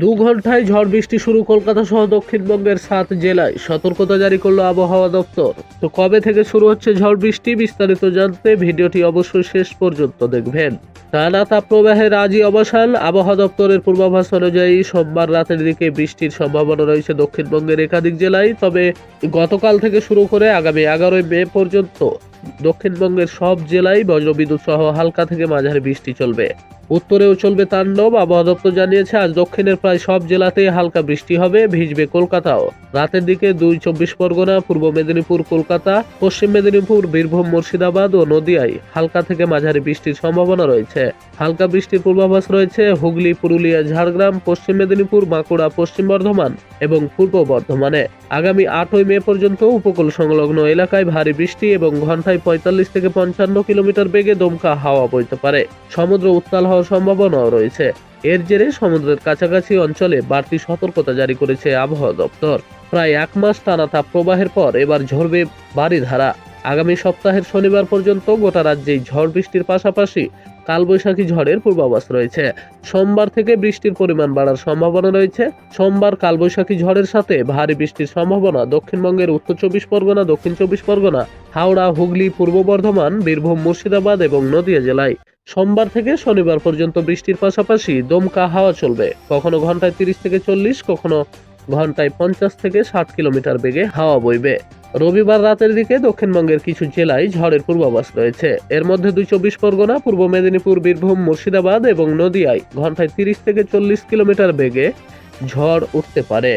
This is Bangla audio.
দু ঘন্টায় ঝড় বৃষ্টি শুরু কলকাতা সহ দক্ষিণবঙ্গের সাত জেলায়। সতর্কতা জারি করল আবহাওয়া দপ্তর। তো কবে থেকে শুরু হচ্ছে ঝড় বৃষ্টি বিস্তারিত জানতে ভিডিওটি অবশ্যই শেষ পর্যন্ত দেখবেন। টানা তাপপ্রবাহের আজই অবসান। আবহাওয়া দপ্তরের পূর্বাভাস অনুযায়ী সোমবার রাতের দিকে বৃষ্টির সম্ভাবনা রয়েছে দক্ষিণবঙ্গের একাধিক জেলায়। তবে গতকাল থেকে শুরু করে আগামী এগারোই মে পর্যন্ত দক্ষিণবঙ্গের সব জেলায় বজ্রবিদ্যুৎ সহ হালকা থেকে মাঝারি বৃষ্টি চলবে। উত্তরেও চলবে তাণ্ডব আবহাওয়া দপ্তর জানিয়েছে, আজ দক্ষিণের প্রায় সব জেলাতেই হালকা বৃষ্টি হবে, ভিজবে কলকাতাও। রাতের দিকে দুই চব্বিশ পরগনা, পূর্ব মেদিনীপুর, কলকাতা, পশ্চিম মেদিনীপুর, বীরভূম, মুর্শিদাবাদ ও নদিয়ায় হালকা থেকে মাঝারি বৃষ্টির সম্ভাবনা রয়েছে। হালকা বৃষ্টির পূর্বাভাস রয়েছে হুগলি, পুরুলিয়া, ঝাড়গ্রাম, পশ্চিম মেদিনীপুর, বাঁকুড়া, পশ্চিম বর্ধমান এবং পূর্ব বর্ধমানে। আগামী আটই মে পর্যন্ত উপকূল সংলগ্ন এলাকায় ভারী বৃষ্টি এবং ঘন্টায় পঁয়তাল্লিশ থেকে পঞ্চান্ন কিলোমিটার বেগে দমকা হাওয়া বইতে পারে। সমুদ্র উত্তাল হওয়ার সম্ভাবনাও রয়েছে। এর জেরে সমুদ্রের কাছাকাছি অঞ্চলে বাড়তি সতর্কতা জারি করেছে আবহাওয়া দপ্তর। প্রায় এক মাস টানা তাপ প্রবাহের পর এবার ঝরবে বাড়িধারা আগামী সপ্তাহের শনিবার পর্যন্ত গোটা রাজ্যেই ঝড় বৃষ্টির পাশাপাশি কালবৈশাখী ঝড়ের পূর্বাভাস রয়েছে। সোমবার থেকে বৃষ্টির পরিমাণ বাড়ার সম্ভাবনা রয়েছে। সোমবার কালবৈশাখী ঝড়ের সাথে ভারী বৃষ্টির সম্ভাবনা দক্ষিণবঙ্গের উত্তর চব্বিশ পরগনা, দক্ষিণ চব্বিশ পরগনা, হাওড়া, হুগলি, পূর্ব বর্ধমান, বীরভূম, মুর্শিদাবাদ এবং নদিয়া জেলায়। সোমবার থেকে শনিবার পর্যন্ত বৃষ্টির পাশাপাশি দমকা হাওয়া চলবে। কখনো ঘন্টায় তিরিশ থেকে চল্লিশ, কখনো ঘন্টায় পঞ্চাশ থেকে ষাট কিলোমিটার বেগে হাওয়া বইবে। রবিবার রাতের দিকে দক্ষিণবঙ্গের কিছু জেলায় ঝড়ের পূর্বাভাস রয়েছে। এর মধ্যে দুই চব্বিশ পরগনা, পূর্ব মেদিনীপুর, বীরভূম, মুর্শিদাবাদ এবং নদিয়ায় ঘন্টায় তিরিশ থেকে চল্লিশ কিলোমিটার বেগে ঝড় উঠতে পারে।